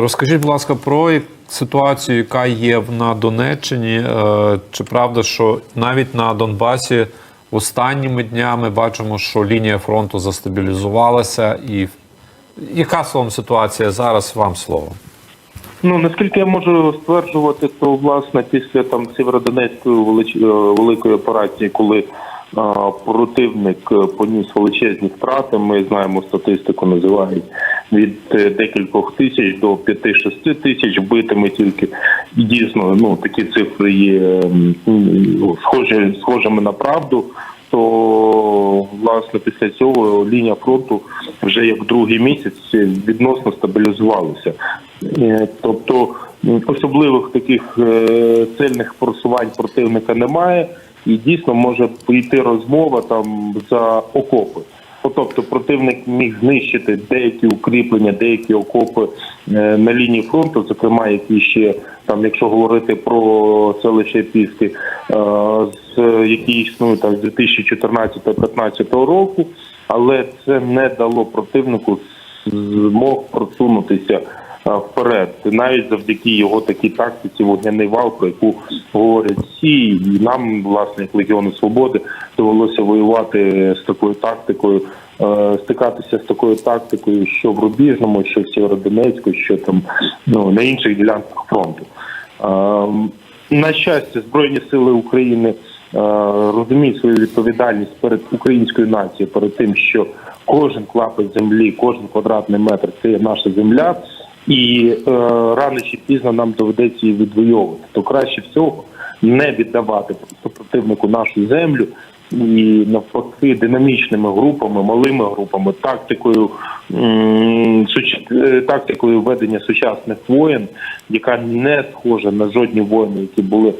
Розкажіть, будь ласка, про ситуацію, яка є на Донеччині. Е, Чи правда, що навіть на Донбасі останніми днями бачимо, що лінія фронту застабілізувалася, і яка словом ситуація зараз? Вам слово. Ну наскільки я можу стверджувати, то власне після там Сєвєродонецької велич... е, великої операції, коли а, противник е, поніс величезні втрати, ми знаємо статистику, називають від е, декількох тисяч до 5-6 тисяч вбитими тільки і дійсно ну такі цифри є м, м, схожі схожими на правду. То власне після цього лінія фронту вже як другий місяць відносно стабілізувалася. Е, Тобто особливих таких е, сильних просувань противника немає, і дійсно може піти розмова там за окопи. Тобто противник міг знищити деякі укріплення, деякі окопи е, на лінії фронту, зокрема, які ще там, якщо говорити про селище Піски, е, з які існують там з 2014-2015 року, але це не дало противнику змог просунутися вперед, навіть завдяки його такій тактиці вогняний вал, про яку говорять всі, і нам, власне, як Легіону Свободи, довелося воювати з такою тактикою, е, стикатися з такою тактикою, що в Рубіжному, що в Сєвєродонецьку, що там ну на інших ділянках фронту. Е, На щастя, Збройні сили України е, розуміють свою відповідальність перед українською нацією, перед тим, що кожен клапоть землі, кожен квадратний метр це є наша земля, і е, рано чи пізно нам доведеться її відвоювати. То краще всього не віддавати просто противнику нашу землю і навпаки динамічними групами, малими групами, тактикою е, тактикою ведення сучасних воєн, яка не схожа на жодні воїни, які були е,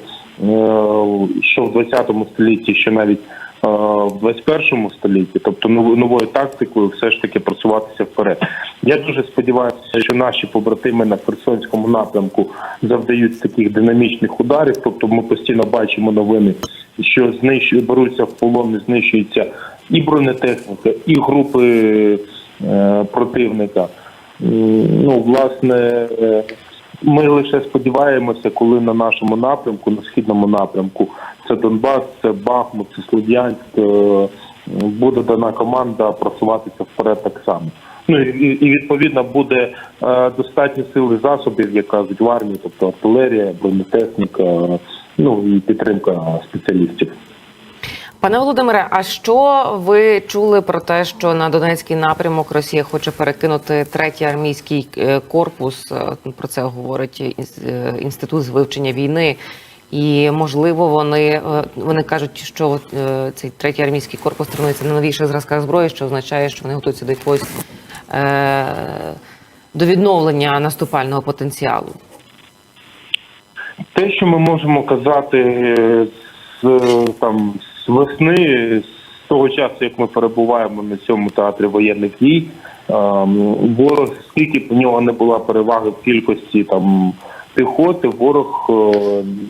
що в 20 столітті, що навіть в 21 столітті, тобто ново- новою тактикою, все ж таки просуватися вперед. Я дуже сподіваюся, що наші побратими на Херсонському напрямку завдають таких динамічних ударів. Тобто, ми постійно бачимо новини, що знищують, беруться в полон, знищується і бронетехніка, і групи е, противника. Ну, власне, е, ми лише сподіваємося, коли на нашому напрямку, на східному напрямку, це Донбас, це Бахмут, це Слов'янськ, е, буде дана команда просуватися вперед так само. Ну і, і відповідно буде е, достатньо сил засобів, як кажуть в армії, тобто артилерія, бронетехніка, ну і підтримка спеціалістів. Пане Володимире, а що ви чули про те, що на Донецький напрямок Росія хоче перекинути третій армійський е, корпус? Е, Про це говорить інс- інститут з вивчення війни. І можливо, вони, е, вони кажуть, що е, цей третій армійський корпус тренується на новіших зразках зброї, що означає, що вони готуються до якогось е, до відновлення наступального потенціалу. Те, що ми можемо казати е, з там з весни, з того часу, як ми перебуваємо на цьому театрі воєнних дій, ем, ворог, скільки б у нього не була переваги в кількості там піхоти, ворог е,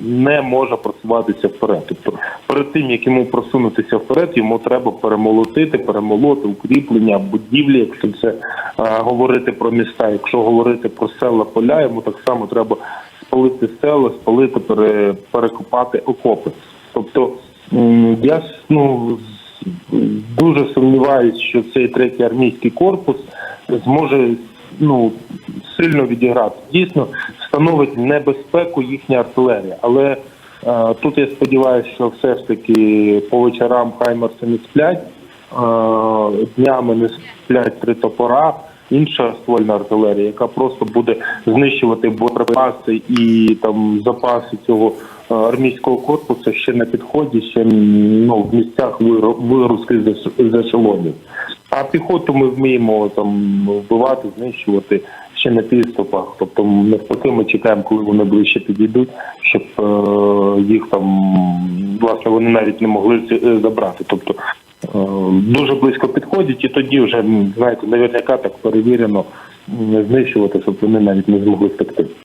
не може просуватися вперед. Тобто перед тим як йому просунутися вперед, йому треба перемолотити, перемолоти укріплення, будівлі, якщо це е, говорити про міста. Якщо говорити про села, поля, йому так само треба спалити села, спалити, пере, перекопати окопи. Тобто я ну дуже сумніваюся, що цей третій армійський корпус зможе ну сильно відіграти. Дійсно становить небезпеку їхня артилерія, але е, тут я сподіваюся, що все ж таки по вечорам хаймерси не сплять, е, днями не сплять три топора. Інша ствольна артилерія, яка просто буде знищувати боєприпаси і там запаси цього е, армійського корпусу ще на підході, ще ну в місцях виру- вигрузки з з ешелонів. А піхоту ми вміємо там вбивати, знищувати ще на підступах. Тобто навпаки, ми чекаємо, коли вони ближче підійдуть, щоб е, їх там власне вони навіть не могли забрати. Тобто е, дуже близько підходять, і тоді вже знаєте, наверняка так перевірено знищувати, щоб вони навіть не змогли втекти.